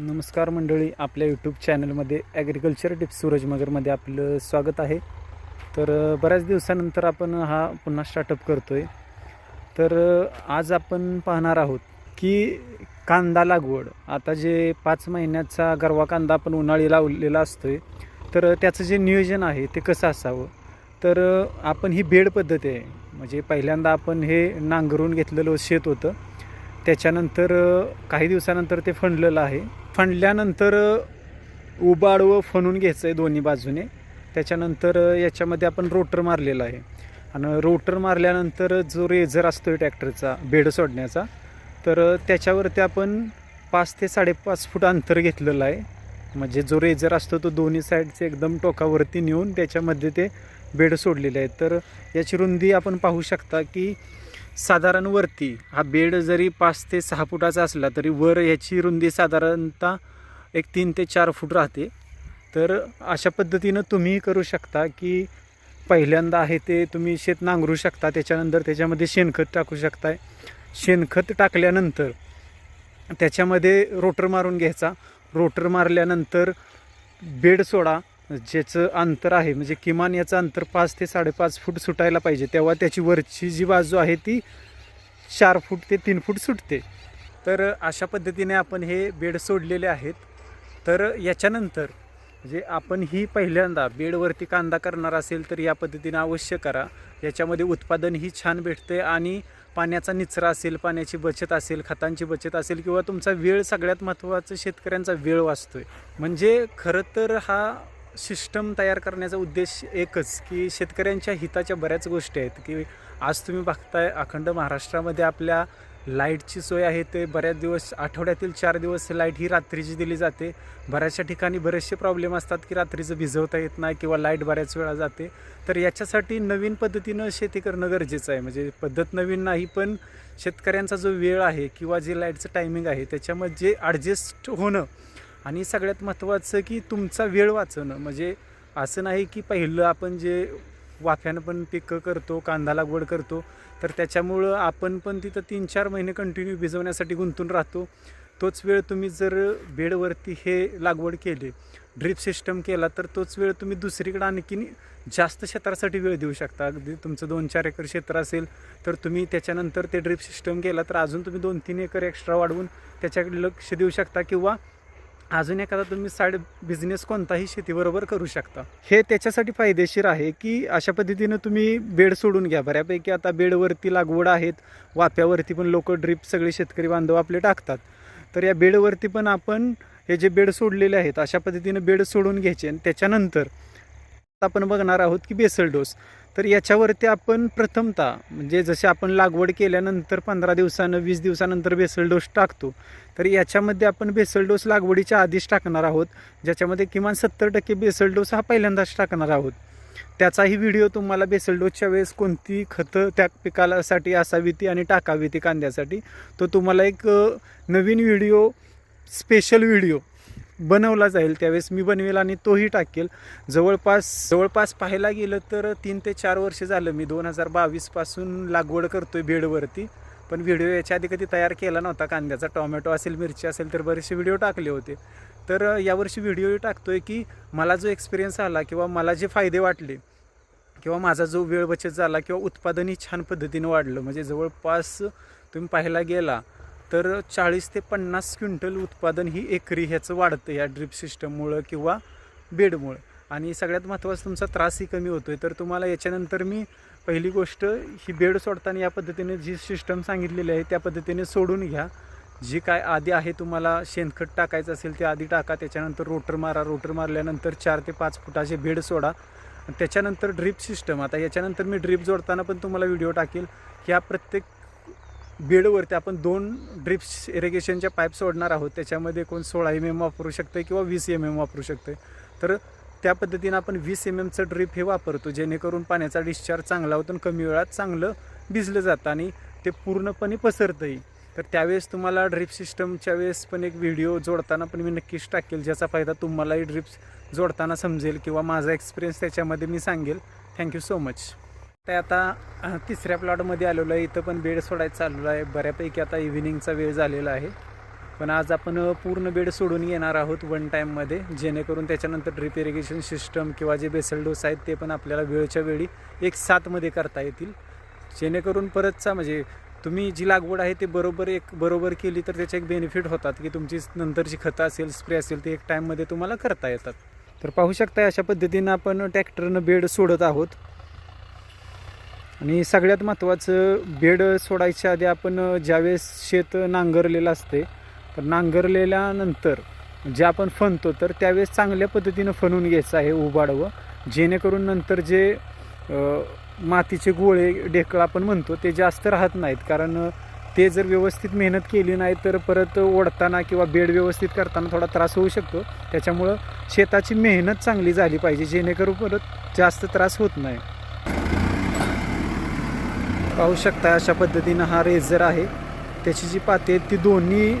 नमस्कार मंडळी आपल्या यूट्यूब चॅनलमध्ये ॲग्रिकल्चर टिप्स सूरजनगरमध्ये आपलं स्वागत आहे. तर बऱ्याच दिवसानंतर आपण हा पुन्हा स्टार्टअप करतो आहे तर आज आपण पाहणार आहोत की कांदा लागवड आता जे पाच महिन्याचा गरवा कांदा आपण उन्हाळी लावलेला असतो आहे तर त्याचं जे नियोजन आहे ते कसं असावं? तर आपण ही बेड पद्धती आहे म्हणजे पहिल्यांदा आपण हे नांगरून घेतलेलं शेत होतं. त्याच्यानंतर काही दिवसानंतर ते फणलेलं आहे. फणल्यानंतर उबाड व फणून घ्यायचं आहे दोन्ही बाजूने. त्याच्यानंतर याच्यामध्ये आपण रोटर मारलेला आहे. आणि रोटर मारल्यानंतर जो रेझर असतो आहे ट्रॅक्टरचा बेड सोडण्याचा तर त्याच्यावरती आपण पाच ते साडेपाच फूट अंतर घेतलेलं आहे. म्हणजे जो रेझर असतो तो दोन्ही साईडचे एकदम टोकावरती नेऊन त्याच्यामध्ये ते बेड सोडलेले आहेत. तर याची रुंदी आपण पाहू शकता की साधारण वरती हा बेड जरी पाच ते सहा फुटाचा असला तरी वर याची रुंदी साधारणतः एक तीन ते चार फूट राहते. तर अशा पद्धतीनं तुम्ही करू शकता की पहिल्यांदा आहे ते तुम्ही शेत नांगरू शकता त्याच्यानंतर त्याच्यामध्ये शेणखत टाकू शकताय. शेणखत टाकल्यानंतर त्याच्यामध्ये रोटर मारून घ्यायचा. रोटर मारल्यानंतर बेड सोडा. ज्याचं अंतर आहे म्हणजे किमान याचं अंतर पाच ते साडेपाच फूट सुटायला पाहिजे. तेव्हा त्याची वरची जी बाजू आहे ती चार फूट ते तीन फूट सुटते. तर अशा पद्धतीने आपण हे बेड सोडलेले आहेत. तर याच्यानंतर म्हणजे आपण ही पहिल्यांदा बेडवरती कांदा करणार असेल तर या पद्धतीने अवश्य करा. याच्यामध्ये उत्पादनही छान भेटते आणि पाण्याचा निचरा असेल पाण्याची बचत असेल खतांची बचत असेल किंवा तुमचा वेळ सगळ्यात महत्त्वाचं शेतकऱ्यांचा वेळ वाचतो आहे म्हणजे खरं तर हा सिस्टम तयार करण्याचा उद्देश एकच की शेतकऱ्यांच्या हिताच्या बऱ्याच गोष्टी आहेत की आज तुम्ही बघताय अखंड महाराष्ट्रामध्ये आपल्या लाईटची सोय आहे ते बऱ्याच दिवस आठवड्यातील चार दिवस लाइट ही रात्रीची दिली जाते. बऱ्याचशा ठिकाणी बरेचसे प्रॉब्लेम असतात की रात्रीचं भिजवता येत नाही किंवा लाइट बऱ्याच वेळा जाते. तर याच्यासाठी नवीन पद्धतीनं शेती करणं गरजेचं आहे. म्हणजे पद्धत नवीन नाही पण शेतकऱ्यांचा जो वेळ आहे किंवा जे लाईटचं टायमिंग आहे त्याच्यामध्ये जे ॲडजस्ट होणं आणि सगळ्यात महत्त्वाचं की तुमचा वेळ वाचवणं. म्हणजे असं नाही की पहिलं आपण जे वाफ्यानं पण पिकं करतो कांदा लागवड करतो तर त्याच्यामुळं आपण पण तिथं तीन चार महिने कंटिन्यू भिजवण्यासाठी गुंतून राहतो. तोच वेळ तुम्ही जर बेडवरती हे लागवड केली ड्रीप सिस्टम केला तर तोच वेळ तुम्ही दुसरीकडे आणखीन जास्त क्षेत्रासाठी वेळ देऊ शकता. अगदी तुमचं दोन चार एकर क्षेत्र असेल तर तुम्ही त्याच्यानंतर ते ड्रीप सिस्टम केला तर अजून तुम्ही दोन तीन एकर एक्स्ट्रा वाढवून त्याच्याकडे लक्ष देऊ शकता किंवा अजून एखादा तुम्ही साईड बिझनेस कोणताही शेतीबरोबर करू शकता. हे त्याच्यासाठी फायदेशीर आहे की अशा पद्धतीनं तुम्ही बेड सोडून घ्या. बऱ्यापैकी आता बेडवरती लागवड आहेत. वाफ्यावरती पण लोक ड्रीप सगळे शेतकरी बांधव आपले टाकतात. तर या बेडवरती पण आपण हे जे बेड सोडलेले आहेत अशा पद्धतीनं बेड सोडून घ्यायचे. आणि त्याच्यानंतर आपण बघणार आहोत की बेसल डोस. तर याच्यावरती आपण प्रथमतः म्हणजे जसे आपण लागवड केल्यानंतर पंधरा दिवसानं वीस दिवसानंतर बेसल डोस टाकतो तर याच्यामध्ये आपण बेसल डोस लागवडीच्या आधीच टाकणार आहोत ज्याच्यामध्ये किमान सत्तर टक्के बेसल डोस हा पहिल्यांदाच टाकणार आहोत. त्याचाही व्हिडिओ तुम्हाला बेसल डोसच्या वेळेस कोणती खतं त्या पिकालासाठी असावी ती आणि टाकावी ती कांद्यासाठी तो तुम्हाला एक नवीन व्हिडिओ स्पेशल व्हिडिओ बनवला जाईल त्यावेळेस मी बनवेल आणि तोही टाकेल. जवळपास जवळपास पाहायला गेलं तर तीन ते चार वर्ष झालं मी दोन हजार बावीसपासून लागवड करतो आहे बेडवरती पण व्हिडिओ याच्या आधी कधी तयार केला नव्हता कांद्याचा टोमॅटो असेल मिरची असेल तर बरेचसे व्हिडिओ टाकले होते. तर यावर्षी यावर्षी व्हिडिओ आहे की मला जो एक्सपिरियन्स आला किंवा मला जे फायदे वाटले किंवा माझा जो वेळ बचत झाला किंवा उत्पादनही छान पद्धतीनं वाढलं. म्हणजे जवळपास तुम्ही पाहायला गेला तर चाळीस ते पन्नास क्विंटल उत्पादन ही एकरी ह्याचं वाढतं या ड्रिप सिस्टममुळं किंवा बेडमुळं. आणि सगळ्यात महत्त्वाचा तुमचा त्रासही कमी होतो आहे तर तुम्हाला याच्यानंतर मी पहिली गोष्ट ही बेड सोडताना या पद्धतीने जी सिस्टम सांगितलेली आहे त्या पद्धतीने सोडून घ्या. जी काय आधी आहे तुम्हाला शेणखत टाकायचं असेल ते आधी टाका. त्याच्यानंतर रोटर मारा. रोटर मारल्यानंतर चार ते पाच फुटाचे बेड सोडा. आणि त्याच्यानंतर ड्रीप सिस्टम. आता याच्यानंतर मी ड्रीप जोडताना पण तुम्हाला व्हिडिओ टाकेल. ह्या प्रत्येक बेडवरती आपण दोन ड्रिप्स इरिगेशनच्या पाईप सोडणार आहोत. त्याच्यामध्ये कोण सोळा एम एम वापरू शकतं किंवा वीस एम एम वापरू शकतं तर त्या पद्धतीनं आपण वीस एम एमचं ड्रिप हे वापरतो जेणेकरून पाण्याचा डिस्चार्ज चांगला होतो आणि कमी वेळात चांगलं भिजलं जातं आणि ते पूर्णपणे पसरतंही तर त्यावेळेस तुम्हाला ड्रिप सिस्टमच्या वेळेस पण एक व्हिडिओ जोडताना पण मी नक्कीच टाकेल ज्याचा फायदा तुम्हालाही ड्रिप्स जोडताना समजेल किंवा माझा एक्सपिरियन्स त्याच्यामध्ये मी सांगेल. थँक्यू सो मच ते आता तिसऱ्या प्लॉटमध्ये आलेलो आहे. इथं पण बेड सोडायचं चाललो आहे. बऱ्यापैकी आता इव्हिनिंगचा वेळ झालेला आहे. पण आज आपण पूर्ण बेड सोडून घेणार आहोत वन टाईममध्ये जेणेकरून त्याच्यानंतर ड्रिप इरिगेशन सिस्टम किंवा जे बेसल डोस आहेत ते पण आपल्याला वेळच्या वेळी एक साथमध्ये करता येतील. जेणेकरून परतचा म्हणजे तुम्ही जी लागवड आहे ते बरोबर एक बरोबर केली तर त्याचे एक बेनिफिट होतात की तुमची नंतरची खतं असेल स्प्रे असेल ते एक टाईममध्ये तुम्हाला करता येतात. तर पाहू शकता अशा पद्धतीनं आपण ट्रॅक्टरनं बेड सोडत आहोत. आणि सगळ्यात महत्त्वाचं बेड सोडायच्या आधी आपण ज्यावेळेस शेत नांगरलेलं असते तर नांगरलेल्यानंतर जे आपण फणतो तर त्यावेळेस चांगल्या पद्धतीनं फणून घ्यायचं आहे उबाडवं. जेणेकरून नंतर जे मातीचे गोळे ढेकळ आपण म्हणतो ते जास्त राहत नाहीत. कारण ते जर व्यवस्थित मेहनत केली नाही तर परत ओढताना किंवा बेड व्यवस्थित करताना थोडा त्रास होऊ शकतो. त्याच्यामुळं शेताची मेहनत चांगली झाली पाहिजे जेणेकरून परत जास्त त्रास होत नाही. पाहू शकता अशा पद्धतीनं हा रेझर आहे. त्याची जी पाती आहेत ती दोन्ही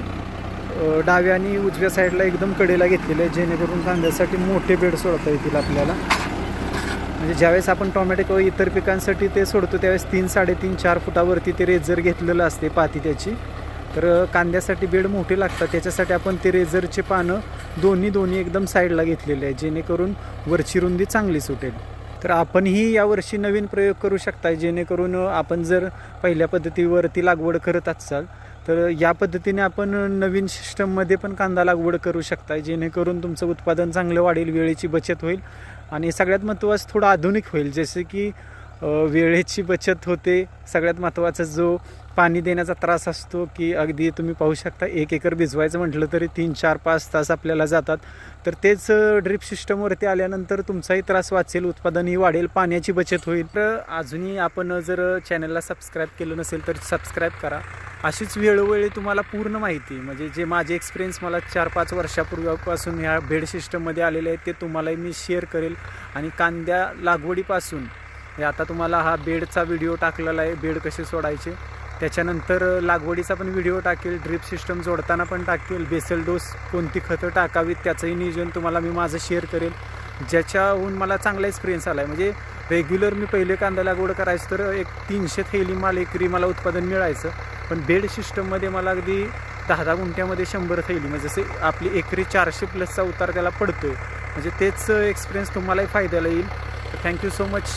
डाव्या आणि उजव्या साईडला एकदम कडेला घेतलेलं आहे जेणेकरून कांद्यासाठी मोठे बेड सोडता येतील आपल्याला. म्हणजे ज्यावेळेस आपण टोमॅटो किंवा इतर पिकांसाठी ते सोडतो त्यावेळेस तीन साडेतीन चार फुटावरती ते रेझर घेतलेलं असते पाती त्याची. तर कांद्यासाठी बेड मोठे लागतात. त्याच्यासाठी आपण ते रेझरचे पानं दोन्ही दोन्ही एकदम साईडला घेतलेले आहे जेणेकरून वरची रुंदी चांगली सुटेल. तर आपणही यावर्षी नवीन प्रयोग करू शकता जेणेकरून आपण जर पहिल्या पद्धतीवरती लागवड करत असाल तर या पद्धतीने आपण नवीन सिस्टममध्ये पण कांदा लागवड करू शकता जेणेकरून तुमचं उत्पादन चांगलं वाढेल वेळेची बचत होईल आणि सगळ्यात महत्त्वाचं थोडं आधुनिक होईल. जसे की वेळेची बचत होते. सगळ्यात महत्त्वाचा जो पाणी देण्याचा त्रास असतो की अगदी तुम्ही पाहू शकता एक एकर भिजवायचं म्हटलं तरी तीन चार पाच तास आपल्याला जातात. तर तेच ड्रिप सिस्टमवरती आल्यानंतर तुमचाही त्रास वाचेल उत्पादनही वाढेल पाण्याची बचत होईल. तर अजूनही आपण जर चॅनलला सबस्क्राईब केलं नसेल तर सबस्क्राईब करा. अशीच वेळोवेळी तुम्हाला पूर्ण माहिती म्हणजे जे माझे एक्सपिरियन्स मला चार पाच वर्षापूर्वीपासून ह्या बेड सिस्टममध्ये आलेले आहेत ते तुम्हालाही मी शेअर करेल. आणि कांद्या लागवडीपासून हे आता तुम्हाला हा बेडचा व्हिडिओ टाकलेला आहे बेड कसे सोडायचे. त्याच्यानंतर लागवडीचा पण व्हिडिओ टाकेल ड्रिप सिस्टम जोडताना पण टाकेल बेसल डोस कोणती खतं टाकावीत त्याचंही नियोजन तुम्हाला मी माझं शेअर करेल. ज्याच्याहून मला चांगला एक्सपिरियन्स आला आहे म्हणजे रेग्युलर मी पहिले कांदा लागवड करायचं तर एक तीनशे थैली माल एकरी मला उत्पादन मिळायचं. पण बेड सिस्टममध्ये मला अगदी दहा दहा गुंठ्यामध्ये शंभर थैली म्हणजे जसे आपली एकरी चारशे प्लसचा उतार त्याला पडतो आहे म्हणजे तेच एक्सपिरियन्स तुम्हालाही फायद्याला येईल. Thank you so much